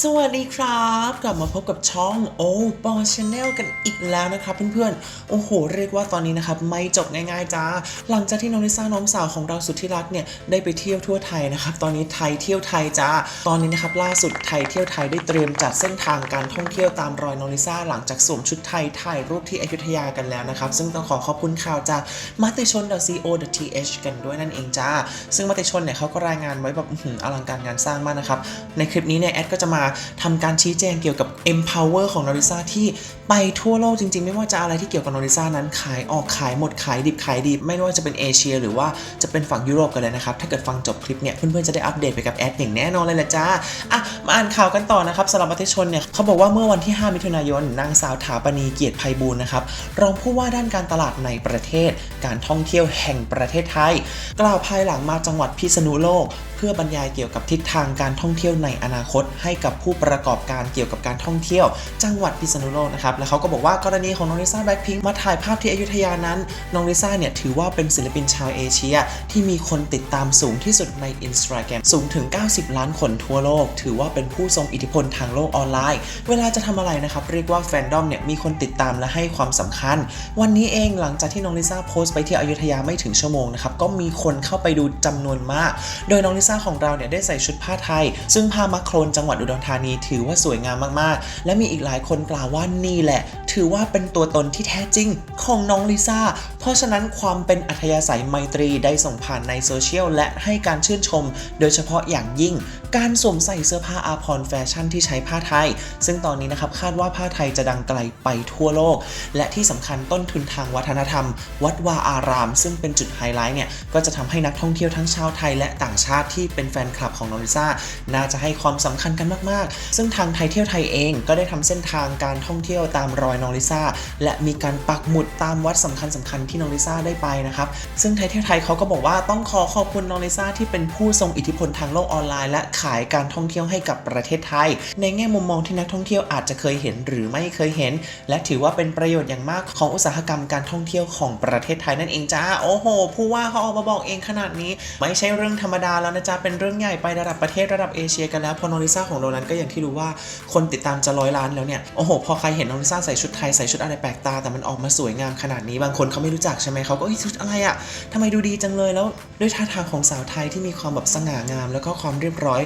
สวัสดีครับ กลับมาพบกับช่องโอปอชาแนลกันอีกแล้วนะครับเพื่อนๆ โอ้โห เรียกว่าตอนนี้นะครับ ไม่จบง่ายๆจ้า หลังจากที่น้องลิซ่าน้องสาวของเราสุดที่รักเนี่ย ได้ไปเที่ยวทั่วไทยนะครับ ตอนนี้ไทยเที่ยวไทยจ้า ตอนนี้นะครับล่าสุดไทยเที่ยวไทยได้เตรียมจัดเส้นทางการท่องเที่ยวตามรอยน้องลิซ่าหลังจากสวมชุดไทยถ่ายรูปที่อยุธยากันแล้วนะครับ ซึ่งต้องขอขอบคุณข่าวจากมติชน .co.th กันด้วยนั่นเองจ้า ซึ่งมติชนเนี่ยเขาก็รายงานไว้แบบอื้อหืออลังการงานสร้างมากนะครับ ในคลิปนี้เนี่ยแอดก็จะมาทำการชี้แจงเกี่ยวกับ empower ของนอริซาที่ไปทั่วโลกจริงๆ ไม่ว่าจะอะไรที่เกี่ยวกับนอริซานั้นขายออกขายหมดขายดิบขายดี ไม่ว่าจะเป็นเอเชีย หรือว่าจะเป็นฝั่งยุโรปกันเลยนะครับ ถ้าเกิดฟังจบคลิปเนี่ยเพื่อนๆจะได้อัปเดตไปกับแอดอย่างแน่นอนเลยละจ้าอะมาอ่านข่าวกันต่อนะครับสำหรับมติชนเนี่ยเขาบอกว่าเมื่อวันที่ 5 มิถุนายนนางสาวถาปณีเกียรติไพบูลนะครับรองผู้ว่าด้านการตลาดในประเทศ การท่องเที่ยวแห่งประเทศไทย กล่าวภายหลังมาจังหวัดพิษณุโลก เพื่อบรรยายเกี่ยวกับทิศทางการท่องเที่ยวในอนาคตให้กับผู้ประกอบการเกี่ยวกับการท่องเที่ยว จังหวัดพิษณุโลกนะครับและเขาก็บอกว่ากรณีของน้องลิซ่าแบล็คพิงค์มาถ่ายภาพที่อยุธยานั้นน้องลิซ่าเนี่ยถือว่าเป็นศิลปินชาวเอเชีย ที่มีคนติดตามสูงที่สุดใน Instagram สูงถึง 90 ล้านคนทั่วโลก ถือว่าเป็นผู้ทรงอิทธิพลทางโลกออนไลน์ เวลาจะทำอะไรนะครับเรียกว่าแฟนดอมเนี่ยมีคนติดตามและให้ความสำคัญ วันนี้เองหลังจากที่น้องลิซ่าโพสต์ไปที่อยุธยาไม่ถึงชั่วโมงนะครับก็มีคนเข้าไปดูจำนวนมาก โดยน้องลิซ่าของเราเนี่ยได้ใส่ชุดผ้าไทย ซึ่งผ้ามัคโครนจังหวัดอุดรธานีถือว่าสวยงามมากๆ และมีอีกหลายคนกล่าวว่านี่แหละ ถือว่าเป็นตัวตนที่แท้จริงของน้องลิซ่า เพราะฉะนั้นความเป็นอัธยาศัยไมตรีได้ส่งผ่านในโซเชียลและให้การชื่นชม โดยเฉพาะอย่างยิ่ง การสวมใส่เสื้อผ้าอาภรแฟชั่นที่ใช้ผ้าไทย ซึ่งตอนนี้นะครับคาดว่าผ้าไทยจะดังไกลไปทั่วโลก และที่สำคัญต้นทุนทางวัฒนธรรม วัดวาอาราม ซึ่งเป็นจุดไฮไลท์เนี่ยก็จะทำให้นักท่องเที่ยวทั้งชาวไทยและต่างชาติที่เป็นแฟนคลับของน้องลิซ่าน่าจะให้ความสำคัญกันมากๆ ซึ่งทางไทยเที่ยวไทยเองก็ได้ทำเส้นทางการท่องเที่ยวตามรอยน้องลิซ่าและมีการปักหมุดตามวัดสำคัญสำคัญๆที่น้องลิซ่าได้ไปนะครับซึ่งไทยเที่ยวไทยเขาก็บอกว่าต้องขอขอบคุณน้องลิซ่าที่เป็นผู้ทรงอิทธิพลทางโลกออนไลน์และขายการท่องเที่ยวให้กับประเทศไทย ในแง่มุมมองที่นักท่องเที่ยวอาจจะเคยเห็นหรือไม่เคยเห็น และถือว่าเป็นประโยชน์อย่างมากของอุตสาหกรรมการท่องเที่ยวของประเทศไทยนั่นเองจ้าโอ้โหผู้ว่าเขาออกมาบอกเองขนาดนี้ ไม่ใช่เรื่องธรรมดาแล้วนะจ๊ะเป็นเรื่องใหญ่ไประดับประเทศระดับเอเชียกันแล้วพอน้องลิซ่าของเรานั้นก็อย่างที่รู้ว่าคนติดตามจะร้อยล้านแล้วเนี่ยโอ้โหพอใครเห็นน้องลิซ่าใส่ชุดไทยใส่ชุดอะไรแปลกตาแต่มันออกมาสวยงามขนาดนี้บางคนเขาไม่รู้จักใช่ไหมเขาก็เอ้ยชุดอะไรอะทำไมดูดีจังเลยแล้วด้วยท่าทางของสาวไทยที่มีความแบบสง่างาม แล้วก็ความเรียบร้อย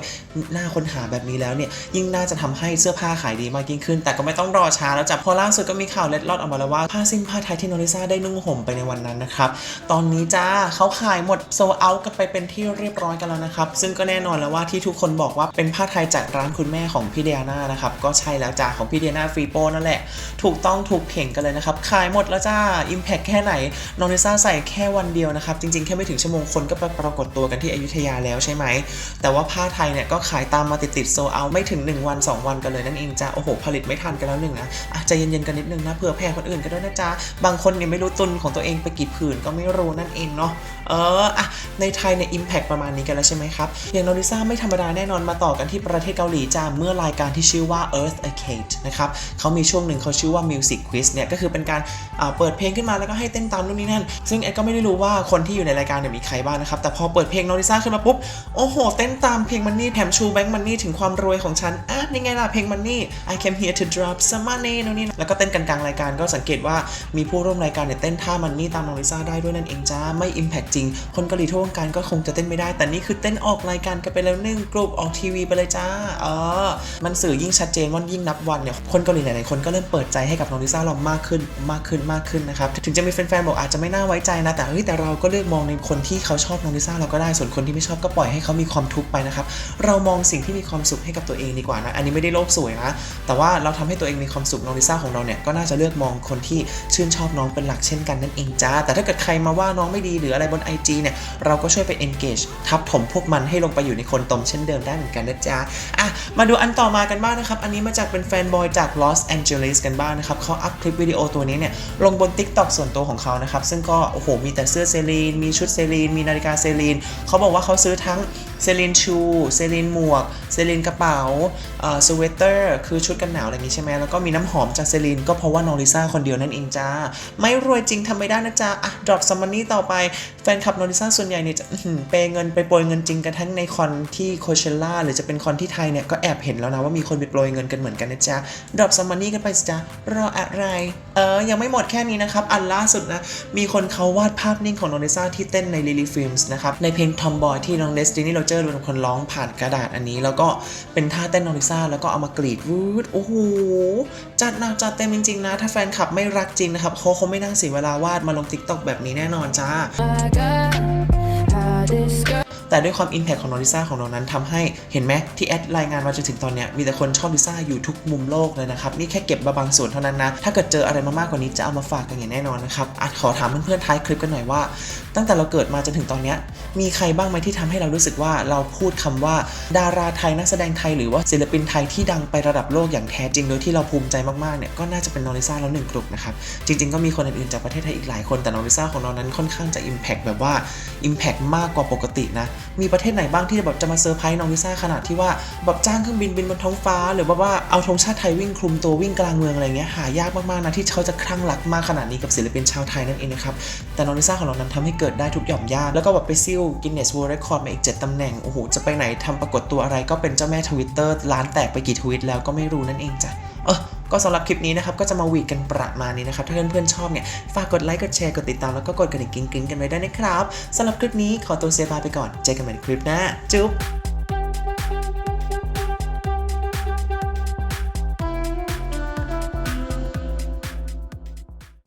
น่าค้นหาแบบนี้แล้วเนี่ยยิ่งน่าจะทำให้เสื้อผ้าขายดีมากยิ่งขึ้น แต่ก็ไม่ต้องรอช้าแล้วจ้ะพอล่าสุดก็มีข่าวเล็ดลอดออกมาแล้วว่าผ้าสิ้นผ้าไทยที่โน้องลิซ่าได้นุ่งห่มไปในวันนั้นนะครับตอนนี้จ้าเขาขายหมดโซเอากันไปเป็นที่เรียบร้อยกันแล้วนะครับซึ่งก็แน่นอนแล้วว่าที่ทุกคนบอกว่าเป็นผ้าไทยจากร้านคุณแม่ของพี่เดียนานะครับก็ใช่แล้วจ้าของพี่เดียนาฟรีโปนั่นแหละ ถูกต้องถูกเพ่งกันเลยนะครับขายหมดแล้วจ้า Impact แค่ไหนโน้องลิซ่าใส่แค่วันเดียวนะครับจริงๆแค่ไม่ถึงชั่วโมงคนก็ไปปรากฏตัวกันที่อยุธยาแล้วใช่ไหมแต่ว่าผ้าไทยเนี่ยก็ขายตามมาติดๆโซเอาไม่ถึง 1 วัน 2 วันกันเลยนั่นเองจ้าโอ้โห ผลิตไม่ทันกันแล้วหนึ่งนะอะใจเย็นๆกันนิดนึงนะเผื่อแผ่คนอื่นกันด้วยนะจ๊ะบางคนเนี่ยไม่รู้ตุนของตัวเองไปกี่ผืนก็ไม่รู้นั่นเองเนาะเอออะในไทยเนี่ย Impact ประมาณนี้กันแล้วใช่ไหมครับอย่างโน้องลิซ่าไม่ธรรมดาแน่นอนมาต่อกันที่ประเทศเกาหลีจ้าเมื่อรายการที่ชื่อว่า Earth Arcade นะครับเขามีช่วงหนึ่งเขาชื่อว่า Music Quiz เนี่ยก็คือเป็นการเปิดเพลงขึ้นมาแล้วก็ให้เต้นตามนู่นนี่นั่น ซึ่งแอดก็ไม่ได้รู้ว่าคนที่อยู่ในรายการเนี่ยมีใครบ้างนะครับแต่พอเปิดเพลงน้องลิซ่าขึ้นมาปุ๊บโอ้โหเต้นตามเพลงมันนี่แถมชูแบงค์มันนี่ถึงความรวยของฉันอะนี่ไงล่ะเพลงมันนี่ I came here to drop some money นู่นนี่นะแล้วก็เต้นกันกลางรายการก็สังเกตว่ามีผู้ร่วมรายการเนี่ยเต้นท่ามันนี่ตามน้องลิซ่าได้ด้วยนั่นเองจ้าไม่ impact จริง คนเกาหลีทั่ววงการก็คงจะเต้นไม่ได้ แต่นี่คือเต้นออกรายการกันไปแล้วนึ่งกลุ่มออกทีวีไปเลยจ้าเออมันสื่อยิ่งชัดเจนว่ายิ่งนับวันเนี่ยคนเกาหลีหลายๆคนก็เริ่มเปิดใจให้กับน้องลิซ่าเรามากขึ้นมากขึ้นมากขึ้นนะครับถึงจะมีแฟนๆบอกอาจจะไม่น่าไว้ใจนะแต่เฮ้ยแต่เราก็เลือกมองในคนที่เขาชอบน้องลิซ่าเราก็ได้ส่วนคนที่ไม่ชอบก็ปล่อยให้เขามีความทุกข์ไปนะครับเรามองสิ่งที่มีความสุขให้กับตัวเองดีกว่านะ อันนี้ไม่ได้โลกสวยนะ แต่ว่าเราทำให้ตัวเองมีความสุขน้องลิซ่าของเราเนี่ยก็น่าจะเลือกมองคนที่ชื่นชอบน้องเป็นหลักเช่นกันนั่นเองจ้า แต่ถ้าเกิดใครมาว่าน้องไม่ดีหรืออะไรบน IG เนี่ย เราก็ช่วยไป engage ทับถมพวกมันให้ลงไปอยู่ในคนตมเช่นเดิมได้เหมือนกันนะจ๊ะอะ มาดูอันต่อมากันบ้างนะครับ อันนี้มาจากเป็นแฟนบอยจากลอสแองเจลิสกันบ้างนะครับเขาอัพคลิปวิดีโอตัวนี้เนี่ยลงบน TikTok ส่วนตัวของเขานะครับ ซึ่งก็โอ้โหมีแต่เสื้อเซรีนมีชุดเซรีนมีนาฬิกาเซรีนเขาบอกว่าเขาซื้อทั้งเซรินชูเซรินหมวกเซรินกระเป๋าเอ่อสเวตเตอร์คือชุดกันหนาวอะไรอย่างงี้ใช่ไหมแล้วก็มีน้ำหอมจากเซรินก็เพราะว่าน้องลิซ่าคนเดียวนั่นเองจ้า ไม่รวยจริงทำไม่ได้นะจ๊ะอะดรอปซัมมันนี่ต่อไปแฟนคลับน้องลิซ่าส่วนใหญ่เนี่ยจะเปเงินไปโปรยเงินจริงกันทั้งในคอนที่โคเชล่าหรือจะเป็นคอนที่ไทยเนี่ยก็แอบเห็นแล้วนะว่ามีคนไปโปรยเงินกันเหมือนกันนะจ๊ะดรอปซัมมันนี่กันไปสิจ๊ะรออะไรเออยังไม่หมดแค่นี้นะครับอันล่าสุดนะมีคนเขาวาดภาพนิ่งของน้องลิซ่าที่เต้นในลิลี่ฟิล์มส์นะครับในเพลง Tomboy ที่น้องเดสตินีโรเจอร์เป็นคนร้องผ่านกระดาษอันนี้ แล้วก็เป็นท่าเต้นนอริซ่าแล้วก็เอามากรีดวูดโอ้โหจัดหนักจัดเต็มจริงๆนะ ถ้าแฟนคลับไม่รักจริงนะครับเขาคงไม่นั่งเสียเวลาวาดมาลงติ๊กต็อกแบบนี้แน่นอนจ้า แต่ด้วยความอิมแพคของน้องลิซ่าของเรานั้นทำให้เห็นไหมที่แอดรายงานมาจนถึงตอนเนี้ยมีแต่คนชอบลิซ่าอยู่ทุกมุมโลกเลยนะครับนี่แค่เก็บมาบางส่วนเท่านั้นนะถ้าเกิดเจออะไรมามากกว่านี้จะเอามาฝากกันอย่างแน่นอนนะครับอาจขอถามเพื่อนๆท้ายคลิปกันหน่อยว่า ตั้งแต่เราเกิดมาจนถึงตอนนี้มีใครบ้างไหมที่ทำให้เรารู้สึกว่าเราพูดคำว่า ดาราไทยนักแสดงไทยหรือว่าศิลปินไทยที่ดังไประดับโลกอย่างแท้จริงโดยที่เราภูมิใจมากๆเนี่ยก็น่าจะเป็นน้องลิซ่าแล้วหนึ่งกลุ่มนะครับจริง ๆก็มีคนอื่นๆจากประเทศไทยอีกหลายคนแต่น้องลิซ่าของเรานั้นค่อนข้างจะ Impact แบบว่า Impact มากกว่าปกตินะมีประเทศไหนบ้างที่แบบจะมาเซอร์ไพรส์น้องลิซ่าขนาดที่ว่าแบบจ้างเครื่องบินบินบนท้องฟ้า หรือว่าว่าเอาธงชาติไทยวิ่งคลุมตัววิ่งกลางเมืองอะไรเงี้ยหายากมากๆนะที่เขาจะคลั่งรักมากขนาดนี้กับศิลปินชาวไทยนั่นเองนะครับแต่น้องลิซ่าของเรานั้นทำให้เกิดได้ทุกหย่อมย่าแล้วก็แบบไปซิ่วกินเนส World Record มาอีก 7ตำแหน่งโอ้โหจะไปไหนทำปรากฏตัวอะไรก็เป็นเจ้าแม่ทวิตเตอร์ล้านแตกไปกี่ทวิตแล้วก็ไม่รู้นั่นเองจ้ะเออ ก็สำหรับคลิปนี้นะครับก็จะมาวีดกันประมาณนี้นะครับ ถ้าเพื่อนๆชอบเนี่ยฝากกดไลค์ กดแชร์ กดติดตาม แล้วก็กดกระดิ่งกิ๊งๆกันไว้ได้วยนะครับสำหรับคลิปนี้ขอตัวเซบายไปก่อน เจอกันใหม่ในคลิปหน้า จุ๊บ